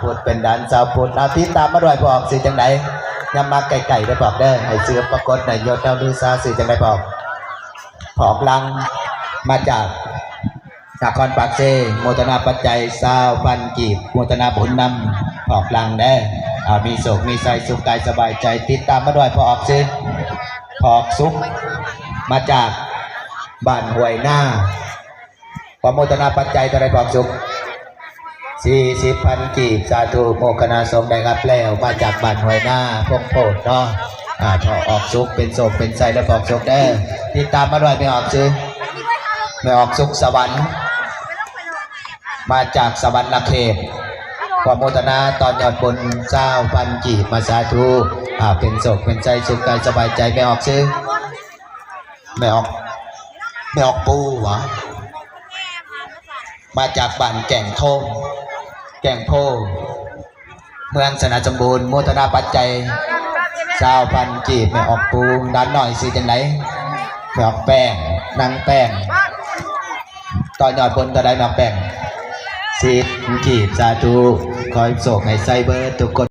พุทธเป็นดันสาวพุทธอาทิตย์ตามมาด้วยบอกสิจังไดยำมาไก่ไก่ได้บอกเด้อให้เสือปรากฏในยศเจ้าลือซาสิจังไดบอกผอกลังมาจากสากรปากเซโมทนาปัจจัยสาวพันกีบโมทนาผลนำผอกลังเด้อามีโศกมีใจสุขกายสบายใจติดตามมาด้วยพอออกสิผอกสุขมาจากบ้านห้วยหน้าขอโมทนาปัจจัยเท่าไรผอกสุข สี่สิบพันกีบสาธุโมคณาสมได้รับแล้วมาจากบ้านหวยหน้าพงโพดเนาะอ่าพอออกสุกเป็นโศกเป็นใจแล้วออกสุกได้ติดตามมาด้วยไม่ออกซื้อไม่ออกสุกสวรรค์มาจากสวรรค์ละเขตความโมทนาตอนยอดบนเจ้าพันกีบมาสาธุอ่าเป็นโศกเป็นใจสุขกายสบายใจไม่ออกซื้อไม่ออกไม่ออกปูหวะมาจากบ้านแก่งโทง แก่งโพ เมืองสนาจมบูรณ์โมทนาปัจจัยเจ้าพันกีบไม่ออกปูด้านหน่อยสิจังไหนไม่ออกแป้งนางแป้งต่อนยอดบนก็ได้นางแป้งสิกีบสาธุคอยโศกให้ไซเบอร์ทุกคน